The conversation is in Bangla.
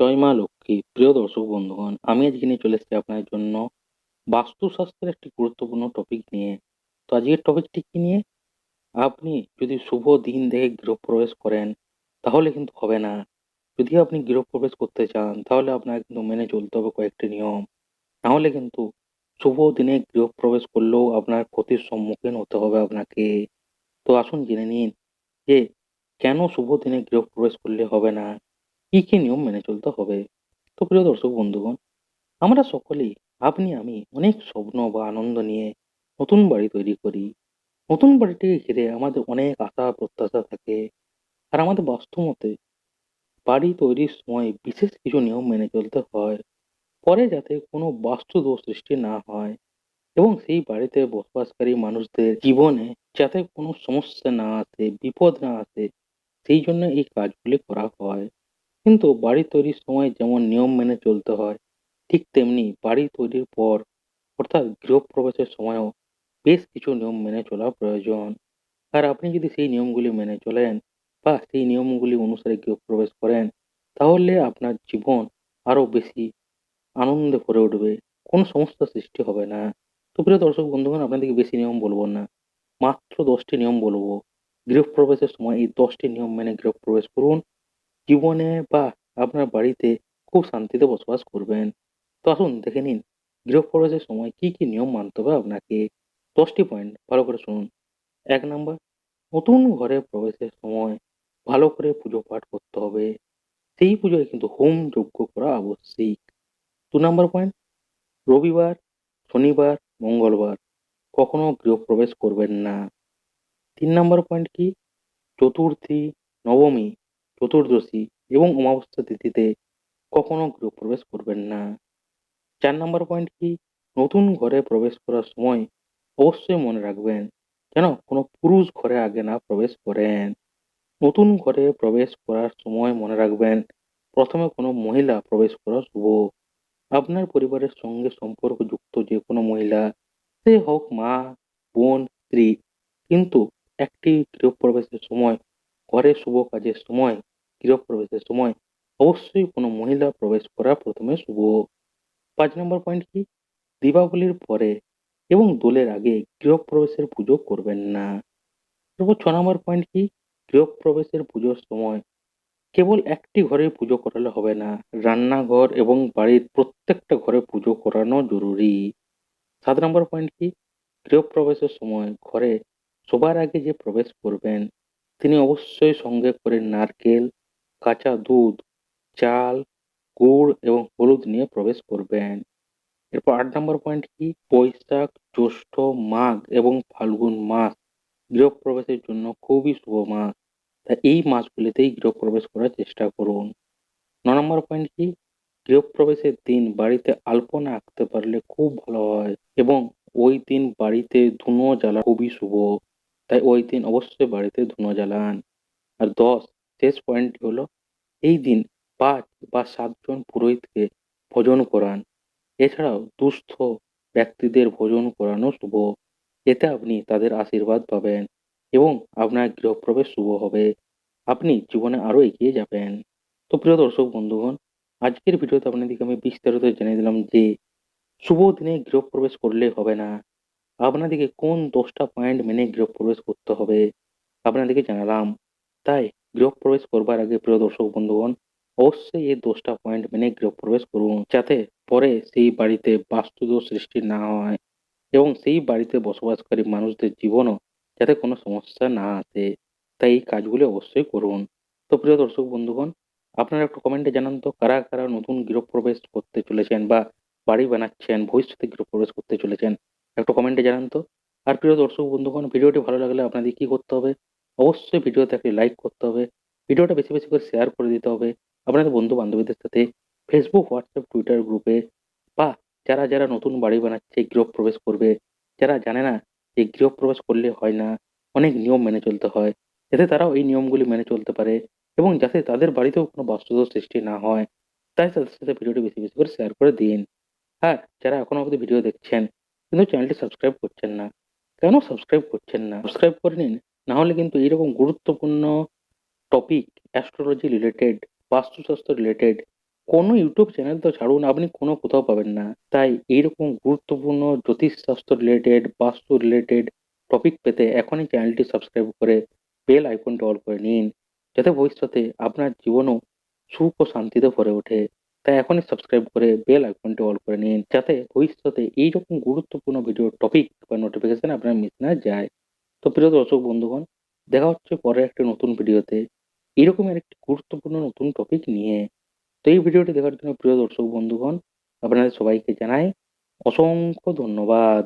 জয় মা লক্ষ্মী, প্রিয় দর্শক বন্ধুগণ, আমি আজকে নিয়ে চলে এসেছি আপনার জন্য বাস্তুশাস্ত্রের একটি গুরুত্বপূর্ণ টপিক নিয়ে। তো আজকের টপিকটি কি নিয়ে? আপনি যদি শুভ দিন দেখে গৃহপ্রবেশ করেন, তাহলে কিন্তু হবে না। যদি আপনি গৃহপ্রবেশ করতে চান, তাহলে আপনাকে কিন্তু মেনে চলতে হবে কয়েকটি নিয়ম। নাহলে কিন্তু শুভ দিনে গৃহপ্রবেশ করলেও আপনার ক্ষতির সম্মুখীন হতে হবে আপনাকে। তো আসুন জেনে নিন যে কেন শুভ দিনে গৃহপ্রবেশ করলে হবে না? কি কি নিয়ম মেনে চলতে হবে? তো প্রিয় দর্শক বন্ধুগণ, আমরা সকলেই আপনি আমি অনেক স্বপ্ন বা আনন্দ নিয়ে নতুন বাড়ি তৈরি করি। নতুন বাড়িটিকে ঘিরে আমাদের অনেক আশা, প্রত্যাশা থাকে। আর আমাদের বাস্তবতে বাড়ি তৈরির সময় বিশেষ কিছু নিয়ম মেনে চলতে হয়। পরে যাতে কোনো বাস্তু দোষ সৃষ্টি না হয় এবং সেই বাড়িতে বসবাসকারী মানুষদের জীবনে যাতে কোনো সমস্যা না আসে, বিপদ না আসে, সেই জন্য এই কাজগুলি করা হয়। কিন্তু বাড়ি তৈরির সময় যেমন নিয়ম মেনে চলতে হয়, ঠিক তেমনি বাড়ি তৈরির পর অর্থাৎ গৃহপ্রবেশের সময়ও বেশ কিছু নিয়ম মেনে চলা প্রয়োজন। আর আপনি যদি সেই নিয়মগুলি মেনে চলেন বা সেই নিয়মগুলি অনুসারে গৃহপ্রবেশ করেন, তাহলে আপনার জীবন আরও বেশি আনন্দে ভরে উঠবে। কোনো সমস্যার সৃষ্টি হবে না। তো প্রিয় দর্শক বন্ধুগণ, আপনাদেরকে বেশি নিয়ম বলব না। মাত্র দশটি নিয়ম বলব। গৃহপ্রবেশের সময় এই দশটি নিয়ম মেনে গৃহপ্রবেশ করুন। জীবনে বা আপনার বাড়িতে খুব শান্তিতে বসবাস করবেন। তো আসুন দেখে নিন, গৃহপ্রবেশের সময় কি কি নিয়ম মানতে হবে আপনাকে? দশটি পয়েন্ট ভালো করে শুনুন। এক নাম্বার নতুন ঘরে প্রবেশের সময় ভালো করে পুজো পাঠ করতে হবে। সেই পুজোয় কিন্তু হোম যজ্ঞ করা আবশ্যিক। দু নম্বর পয়েন্ট রবিবার, শনিবার, মঙ্গলবার কখনো গৃহপ্রবেশ করবেন না। তিন নম্বর পয়েন্ট কি? চতুর্থী, নবমী চতুর্দশী এবং অমাবস্যা তিথিতে কখনো গৃহপ্রবেশ করবেন না। চার নম্বর পয়েন্ট কি? নতুন ঘরে প্রবেশ করার সময় অবশ্যই মনে রাখবেন যেন কোনো পুরুষ ঘরে আগে না প্রবেশ করেন। নতুন ঘরে প্রবেশ করার সময় মনে রাখবেন প্রথমে কোনো মহিলা প্রবেশ করা শুভ। আপনার পরিবারের সঙ্গে সম্পর্কযুক্ত যে কোনো মহিলা, সে হোক মা, বোন, স্ত্রী, কিন্তু একটি গৃহপ্রবেশের সময়, ঘরে শুভ কাজের সময় গৃহপ্রবেশের সময় অবশ্যই কোনো মহিলা প্রবেশ করা প্রথমে শুভ। পাঁচ নম্বর পয়েন্ট কি? দীপাবলির পরে এবং দোলের আগে গৃহপ্রবেশের পুজো করবেন না। তারপর ছ নম্বর পয়েন্ট কি? গৃহপ্রবেশের পুজোর সময় কেবল একটি ঘরে পুজো করালে হবে না। রান্নাঘর এবং বাড়ির প্রত্যেকটা ঘরে পুজো করানো জরুরি। সাত নম্বর পয়েন্ট কি? গৃহপ্রবেশের সময় ঘরে সবার আগে যে প্রবেশ করবেন, তিনি অবশ্যই সঙ্গে করে নারকেল কাঁচা দুধ, চাল, গুড় এবং হলুদ নিয়ে প্রবেশ করবেন। এরপর আট নম্বর পয়েন্ট কি? বৈশাখ, জ্যৈষ্ঠ, মাঘ এবং ফাল্গুন মাস। গৃহপ্রবেশের জন্য খুবই শুভ মাস। তাই এই মাসগুলিতেই গৃহপ্রবেশ করার চেষ্টা করুন। ন নম্বর পয়েন্ট কি? গৃহপ্রবেশের দিন বাড়িতে আলপনা আঁকতে পারলে খুব ভালো হয় এবং ওই দিন বাড়িতে ধুনো জ্বালা খুবই শুভ। তাই ওই দিন অবশ্যই বাড়িতে ধুনো জ্বালান। আর দশ শেষ পয়েন্টটি হলো, এই দিন পাঁচ বা সাতজন পুরোহিতকে ভোজন করান। এছাড়াও দুস্থ ব্যক্তিদের ভোজন করানো শুভ। এতে আপনি তাদের আশীর্বাদ পাবেন এবং আপনার গৃহপ্রবেশ শুভ হবে। আপনি জীবনে আরও এগিয়ে যাবেন। তো প্রিয় দর্শক বন্ধুগণ, আজকের ভিডিওতে আপনাদেরকে আমি বিস্তারিত জেনে দিলাম যে শুভ দিনে গৃহপ্রবেশ করলে হবে না। আপনাদেরকে কোন দশটা পয়েন্ট মেনে গৃহপ্রবেশ করতে হবে, আপনাদেরকে জানালাম। তাই গৃহপ্রবেশ করবার আগে প্রিয় দর্শক বন্ধুগণ, অবশ্যই এই দশটা পয়েন্ট মেনে গৃহপ্রবেশ করুন, যাতে পরে সেই বাড়িতে বাস্তুদোষ সৃষ্টি না হয় এবং সেই বাড়িতে বসবাসকারী মানুষদের জীবনও যাতে কোনো সমস্যা না আসে। তাই এই কাজগুলি অবশ্যই করুন। তো প্রিয় দর্শক বন্ধুগণ, আপনারা একটু কমেন্টে জানান তো, কারা কারা নতুন গৃহপ্রবেশ করতে চলেছেন বা বাড়ি বানাচ্ছেন, ভবিষ্যতে গৃহপ্রবেশ করতে চলেছেন, একটু কমেন্টে জানান তো। আর প্রিয় দর্শক বন্ধুগণ, ভিডিওটি ভালো লাগলে আপনাদের কি করতে হবে? অবশ্যই ভিডিওতে একটি লাইক করতে হবে। ভিডিওটা বেশি বেশি করে শেয়ার করে দিতে হবে। আপনাদের বন্ধু বান্ধবীদের সাথে ফেসবুক হোয়াটসঅ্যাপ টুইটার গ্রুপে বা যারা যারা নতুন বাড়ি বানাচ্ছে, গৃহপ্রবেশ করবে, যারা জানে না যে গৃহপ্রবেশ করলে হয় না, অনেক নিয়ম মেনে চলতে হয়, যাতে তারাও এই নিয়মগুলি মেনে চলতে পারে এবং যাতে তাদের বাড়িতেও কোনো বাস্তুদোষ সৃষ্টি না হয়, তাই তাদের সাথে ভিডিওটি বেশি বেশি করে শেয়ার করে দিন। হ্যাঁ যারা এখনও অবধি ভিডিও দেখছেন, কিন্তু চ্যানেলটি সাবস্ক্রাইব করছেন না, কেন সাবস্ক্রাইব করছেন না? সাবস্ক্রাইব করে নিন না হলে কিন্তু এইরকম গুরুত্বপূর্ণ topic astrology related vastushastra related কোনো ইউটিউব চ্যানেল তো ছাড়ুন, আপনি কোনো কোথাও পাবেন না। তাই এইরকম গুরুত্বপূর্ণ জ্যোতিষশাস্ত্র রিলেটেড বাস্তু রিলেটেড টপিক পেতে এখনই চ্যানেলটি সাবস্ক্রাইব করে বেল আইকনটা অল করে নিন, যাতে ভবিষ্যতে আপনার জীবনও সুখ ও শান্তিতে ভরে ওঠে। তাই এখনই সাবস্ক্রাইব করে বেল আইকনটি অল করে নিন, যাতে ভবিষ্যতে এইরকম গুরুত্বপূর্ণ ভিডিও টপিক বা নোটিফিকেশন আপনার মিস না যায়। তো প্রিয় দর্শক, বন্ধুগণ, দেখা হচ্ছে পরে একটা নতুন ভিডিওতে। এরকমের একটি গুরুত্বপূর্ণ নতুন টপিক নিয়ে। তো এই ভিডিওটি দেখার জন্য প্রিয় দর্শক, বন্ধুগণ, আপনাদের সবাইকে জানাই অসংখ্য ধন্যবাদ।